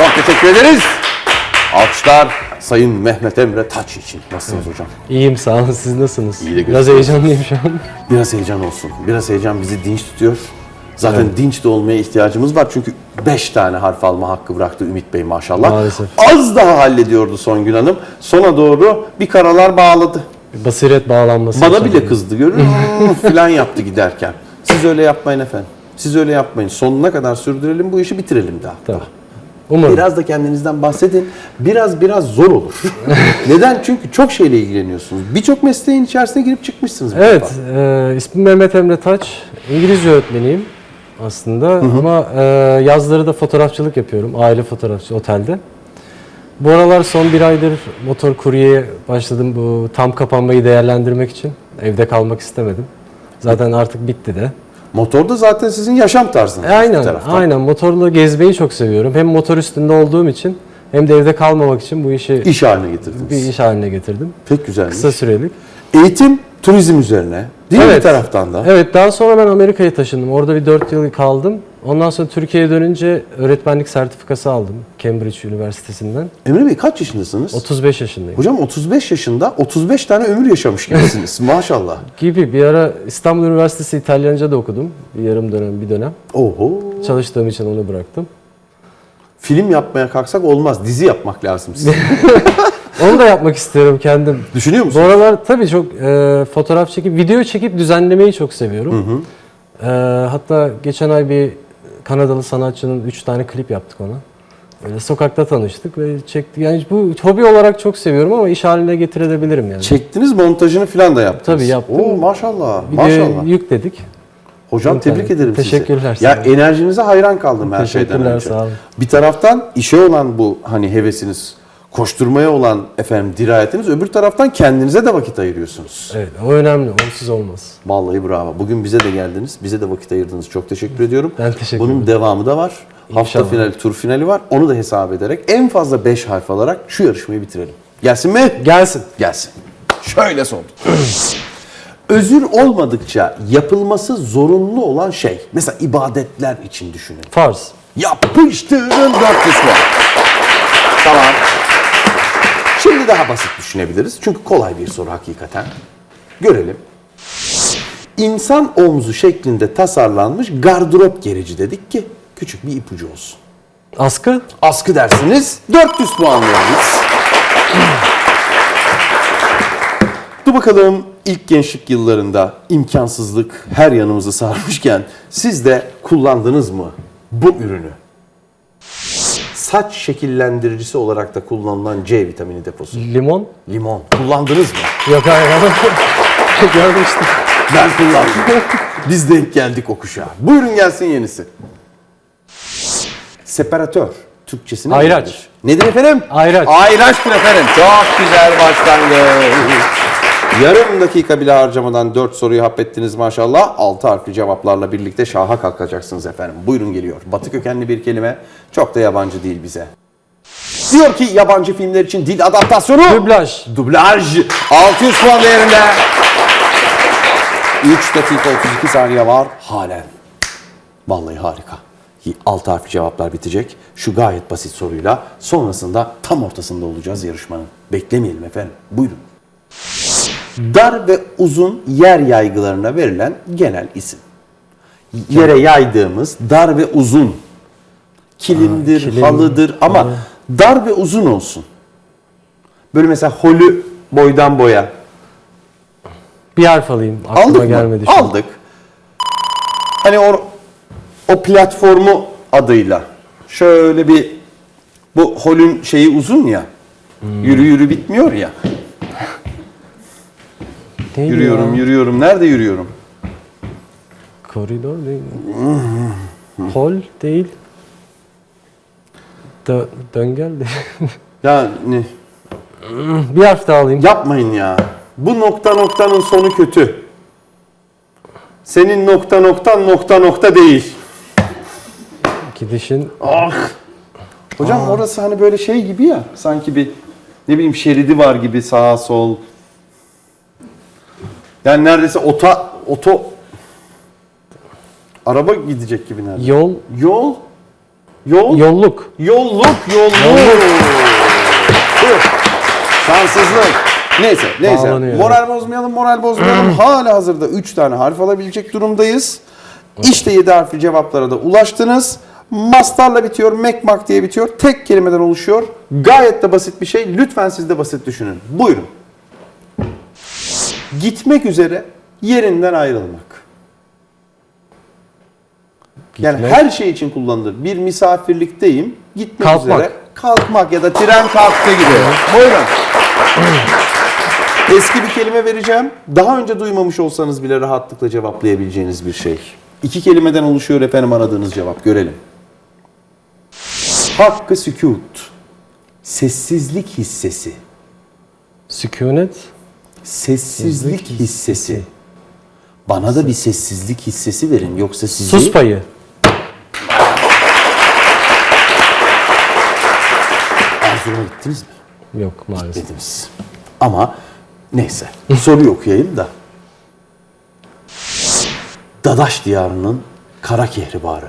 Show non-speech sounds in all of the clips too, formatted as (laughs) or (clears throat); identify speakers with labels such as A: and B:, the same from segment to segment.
A: Çok teşekkür ederiz. Alkışlar Sayın Mehmet Emre Taç için. Nasılsınız hocam?
B: İyiyim sağ olun. Siz nasılsınız?
A: İyi de
B: Biraz heyecanlıyım şu an.
A: Biraz heyecan olsun. Biraz heyecan bizi dinç tutuyor. Zaten dinç de olmaya ihtiyacımız var. Çünkü 5 tane harf alma hakkı bıraktı Ümit Bey maşallah.
B: Maalesef.
A: Az daha hallediyordu Songül Hanım. Sona doğru bir karalar bağladı.
B: Basiret bağlanması.
A: Bana bile kızdı görür musun? filan yaptı giderken. Siz öyle yapmayın efendim. Siz öyle yapmayın. Sonuna kadar sürdürelim bu işi bitirelim daha.
B: Tamam. Umarım.
A: Biraz da kendinizden bahsedin. Biraz biraz zor olur. (laughs) Neden? Çünkü çok şeyle ilgileniyorsunuz. Birçok mesleğin içerisine girip çıkmışsınız.
B: Evet,
A: defa.
B: e, ismim Mehmet Emre Taç. İngilizce öğretmeniyim aslında ama e, yazları da fotoğrafçılık yapıyorum. Aile fotoğrafçı otelde. Bu aralar son bir aydır motor kuryeye başladım bu tam kapanmayı değerlendirmek için. Evde kalmak istemedim. Zaten artık bitti de.
A: Motor da zaten sizin yaşam tarzınız.
B: E, aynen, aynen. Motorla gezmeyi çok seviyorum. Hem motor üstünde olduğum için hem de evde kalmamak için bu işi
A: İş haline getirdiniz.
B: bir iş haline getirdim.
A: Pek güzelmiş.
B: Kısa sürelik.
A: Eğitim, turizm üzerine. Değil mi bir taraftan da?
B: Evet daha sonra ben Amerika'ya taşındım. Orada bir 4 yıl kaldım. Ondan sonra Türkiye'ye dönünce öğretmenlik sertifikası aldım Cambridge Üniversitesi'nden.
A: Emre Bey kaç yaşındasınız?
B: 35 yaşındayım.
A: Hocam 35 yaşında 35 tane ömür yaşamış gibisiniz. (laughs) Maşallah.
B: Gibi bir ara İstanbul Üniversitesi İtalyanca da okudum. Bir yarım dönem, bir dönem.
A: Oho.
B: Çalıştığım için onu bıraktım.
A: Film yapmaya kalksak olmaz. Dizi yapmak lazım size. (laughs)
B: Onu da yapmak istiyorum kendim.
A: Düşünüyor
B: Bu
A: musunuz?
B: aralar tabii çok e, fotoğraf çekip, video çekip düzenlemeyi çok seviyorum. E, hatta geçen ay bir Kanadalı sanatçının 3 tane klip yaptık ona. Böyle sokakta tanıştık ve çektik. Yani bu hobi olarak çok seviyorum ama iş haline getirebilirim yani.
A: Çektiniz montajını falan da yaptınız.
B: Tabii, yaptım.
A: Oo maşallah.
B: Videoya
A: Maşallah.
B: yükledik.
A: Hocam
B: Yok
A: tebrik ederim sizi.
B: Teşekkürler,
A: Ya enerjinize hayran kaldım her şeyden
B: Teşekkürler,
A: önce.
B: sağ olun.
A: Bir taraftan işe olan bu hani hevesiniz, koşturmaya olan efendim dirayetiniz, öbür taraftan kendinize de vakit ayırıyorsunuz.
B: Evet o önemli. Onsuz olmaz.
A: Vallahi bravo. Bugün bize de geldiniz. Bize de vakit ayırdınız. Çok teşekkür ediyorum.
B: Ben teşekkür
A: Bunun
B: ederim.
A: devamı da var. Hafta
B: İnşallah.
A: finali, tur finali var. Onu da hesap ederek en fazla 5 harf alarak şu yarışmayı bitirelim. Gelsin mi?
B: Gelsin.
A: Gelsin. Şöyle son. Özür olmadıkça yapılması zorunlu olan şey. Mesela ibadetler için düşünün.
B: Farz.
A: Yapıştırın 400 puan. Tamam. Şimdi daha basit düşünebiliriz. Çünkü kolay bir soru hakikaten. Görelim. İnsan omzu şeklinde tasarlanmış gardırop gerici dedik ki küçük bir ipucu olsun.
B: Askı.
A: Askı dersiniz 400 puan veririz. Dur bakalım ilk gençlik yıllarında imkansızlık her yanımızı sarmışken siz de kullandınız mı bu ürünü? Saç şekillendiricisi olarak da kullanılan C vitamini deposu.
B: Limon.
A: Limon. Kullandınız mı?
B: Yok hayır. (laughs) Görmüştüm.
A: Ben kullandım. Biz denk geldik o kuşağa. Buyurun gelsin yenisi. Separatör. Türkçesi ne?
B: Ayraç.
A: Nedir? Efendim?
B: Ayraç.
A: Ayraçtır efendim. Çok güzel başlangıç. Yarım dakika bile harcamadan 4 soruyu hallettiniz maşallah. 6 harfli cevaplarla birlikte şaha kalkacaksınız efendim. Buyurun geliyor. Batı kökenli bir kelime. Çok da yabancı değil bize. Diyor ki yabancı filmler için dil adaptasyonu.
B: Dublaj.
A: Dublaj 600 puan değerinde. 3 dakika 32 saniye var halen. Vallahi harika. 6 harfli cevaplar bitecek. Şu gayet basit soruyla sonrasında tam ortasında olacağız yarışmanın. Beklemeyelim efendim. Buyurun. Dar ve uzun yer yaygılarına verilen genel isim. Yere yaydığımız dar ve uzun. Kilimdir,
B: kilim.
A: halıdır ama dar ve uzun olsun. Böyle mesela holü boydan boya.
B: Bir harf alayım. Aklıma
A: Aldık mı?
B: gelmedi an.
A: Aldık. Hani o, o platformu adıyla şöyle bir bu holün şeyi uzun ya.
B: Hmm.
A: Yürü yürü bitmiyor ya.
B: Neydi
A: Yürüyorum,
B: ya?
A: yürüyorum. Nerede yürüyorum?
B: Koridor değil? Hol değil. Dö döngel değil. (laughs)
A: Yani
B: bir harf daha alayım.
A: yapmayın ya. Bu nokta noktanın sonu kötü. Senin nokta noktan nokta nokta değil.
B: Gidişin
A: Ah. Hocam orası hani böyle şey gibi ya. Sanki bir ne bileyim şeridi var gibi sağa sol. Yani neredeyse ota oto araba gidecek gibi nerede?
B: yol
A: Yol Yol.
B: Yolluk.
A: Yolluk, yolluk. Tüh. Şanssızlık. Neyse, neyse.
B: Bağlanıyor.
A: Moral bozmayalım, moral bozmayalım. (clears throat) Hala hazırda 3 tane harf alabilecek durumdayız. İşte 7 harfli cevaplara da ulaştınız. Mastarla bitiyor, mekmak diye bitiyor. Tek kelimeden oluşuyor. Gayet de basit bir şey. Lütfen siz de basit düşünün. Buyurun. Gitmek üzere yerinden ayrılmak. Yani
B: Gitmek.
A: her şey için kullanılır. Bir misafirlikteyim, gitmek
B: Kalkmak.
A: üzere kalkmak ya da tren kalktı gibi. Buyurun. Eski bir kelime vereceğim. Daha önce duymamış olsanız bile rahatlıkla cevaplayabileceğiniz bir şey. İki kelimeden oluşuyor efendim aradığınız cevap. Görelim. Hakkı sükut. Sessizlik hissesi.
B: Sükunet.
A: Sessizlik hissesi. Bana da bir sessizlik hissesi verin. Yoksa sizi...
B: Sus payı.
A: Erzurum'a gittiniz mi?
B: Yok maalesef.
A: dediniz. Ama neyse. Soruyu okuyayım da. Dadaş diyarının kara kehribarı.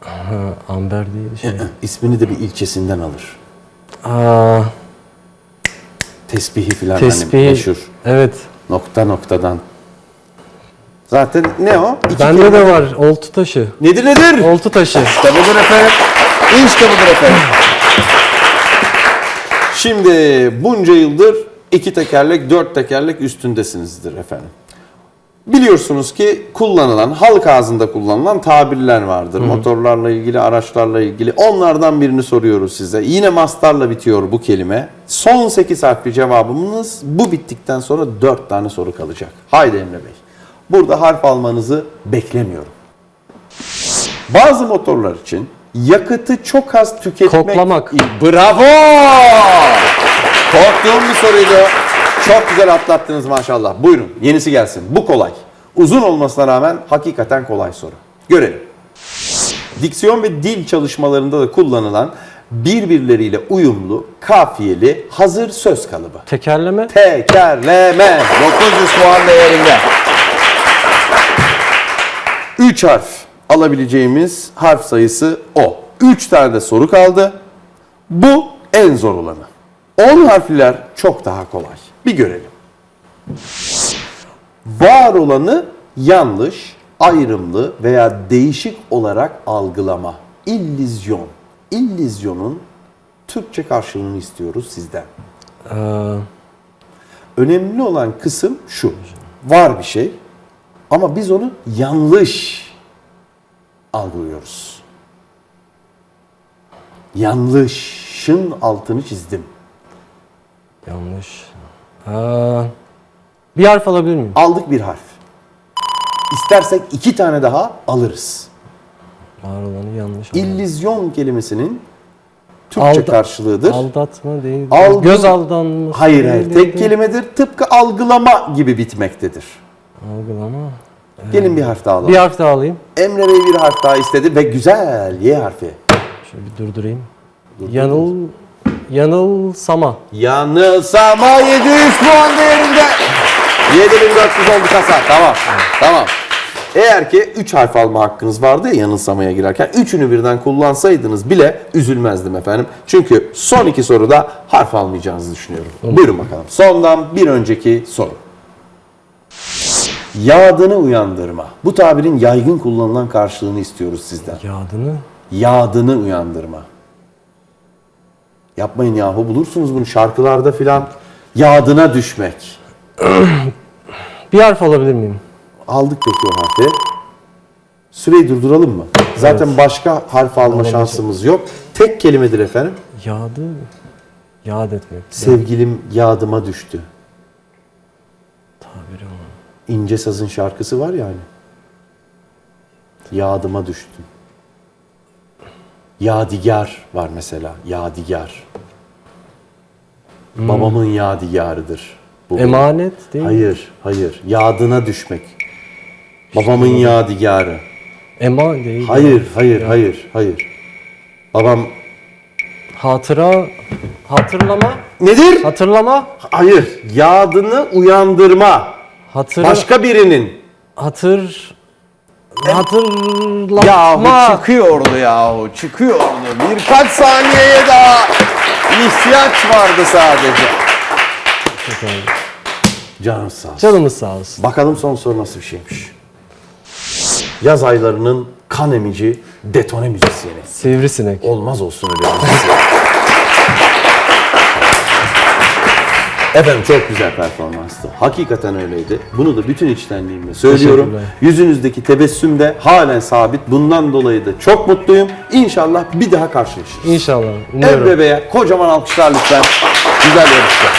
B: Ha, amber diye bir şey.
A: İsmini de bir ilçesinden alır.
B: Aa,
A: Tesbihi filan
B: tesbih.
A: hani meşhur.
B: Evet.
A: Nokta noktadan. Zaten ne o? İki
B: Bende
A: kelime-
B: de var. Oltu taşı.
A: Nedir nedir?
B: Oltu taşı.
A: İşte budur efendim. İşte budur efendim. Şimdi bunca yıldır iki tekerlek, dört tekerlek üstündesinizdir efendim. Biliyorsunuz ki kullanılan, halk ağzında kullanılan tabirler vardır. Motorlarla ilgili, araçlarla ilgili. Onlardan birini soruyoruz size. Yine mastarla bitiyor bu kelime. Son 8 harfli cevabımız bu bittikten sonra 4 tane soru kalacak. Haydi Emre Bey. Burada harf almanızı beklemiyorum. Bazı motorlar için yakıtı çok az tüketmek...
B: Koklamak.
A: Bravo! Korktuğum bir soruydu. Çok güzel atlattınız maşallah. Buyurun yenisi gelsin. Bu kolay. Uzun olmasına rağmen hakikaten kolay soru. Görelim. Diksiyon ve dil çalışmalarında da kullanılan birbirleriyle uyumlu, kafiyeli, hazır söz kalıbı.
B: Tekerleme.
A: Tekerleme. 900 puan değerinde. 3 harf alabileceğimiz harf sayısı o. 3 tane de soru kaldı. Bu en zor olanı. 10 harfliler çok daha kolay. Bir görelim. Var olanı yanlış, ayrımlı veya değişik olarak algılama. İllüzyon. İllüzyonun Türkçe karşılığını istiyoruz sizden.
B: Aa,
A: Önemli olan kısım şu. Var bir şey ama biz onu yanlış algılıyoruz. Yanlışın altını çizdim.
B: yanlış. Bir harf alabilir miyim?
A: Aldık bir harf. İstersek iki tane daha alırız.
B: Var olanı yanlış.
A: İllüzyon kelimesinin Türkçe
B: Alda-
A: karşılığıdır.
B: Aldatma değil.
A: Algı-
B: Göz aldanması.
A: hayır hayır
B: değil,
A: tek
B: değil.
A: kelimedir. Tıpkı algılama gibi bitmektedir.
B: Algılama.
A: Gelin bir harf daha alalım.
B: Bir harf daha alayım.
A: Emre Bey bir harf daha istedi ve güzel Y harfi.
B: Şöyle bir durdurayım. Yanıl yanılsama.
A: Yanılsama 700 puan değerinde. 7400 oldu kasa. Tamam. Tamam. Eğer ki 3 harf alma hakkınız vardı ya yanılsamaya girerken üçünü birden kullansaydınız bile üzülmezdim efendim. Çünkü son iki soruda harf almayacağınızı düşünüyorum. Buyurun bakalım. Sondan bir önceki soru. Yağdını uyandırma. Bu tabirin yaygın kullanılan karşılığını istiyoruz sizden.
B: Yağdını.
A: Yağdını uyandırma. Yapmayın yahu bulursunuz bunu şarkılarda filan. Yağdına düşmek. (clears throat)
B: Bir harf alabilir miyim?
A: Aldık peki o harfi. Süreyi durduralım mı? Zaten başka harf alma şansımız yok. Tek kelimedir efendim.
B: Yağdı. Yağd etmek.
A: Sevgilim yağdıma düştü.
B: Tabiri olan.
A: İnce Saz'ın şarkısı var ya hani. Yağdıma düştüm. Yadigar var mesela. Yadigar. Babamın yadigarıdır. Bu.
B: Emanet değil.
A: Hayır, hayır. Yadına düşmek. Babamın yadigarı.
B: Ema değil.
A: Hayır, hayır, hayır, hayır. Babam
B: Hatıra. Hatırlama.
A: nedir?
B: Hatırlama.
A: Hayır. Yadını uyandırma.
B: Hatır.
A: Başka birinin.
B: Hatır. Hatırlatma.
A: Yahu çıkıyordu yahu çıkıyordu. Birkaç saniyeye daha ihtiyaç vardı sadece. Canımız sağ olsun.
B: Canımız sağ olsun.
A: Bakalım son soru nasıl bir şeymiş. Yaz aylarının kan emici detone müzisyeni.
B: Sivrisinek.
A: Olmaz olsun öyle bir müzisyen. Efendim çok güzel performanstı. Hakikaten öyleydi. Bunu da bütün içtenliğimle söylüyorum. Yüzünüzdeki tebessüm de halen sabit. Bundan dolayı da çok mutluyum. İnşallah bir daha karşılaşırız.
B: İnşallah.
A: Ev
B: Umuyorum.
A: bebeğe kocaman alkışlar lütfen. Güzel yarışlar.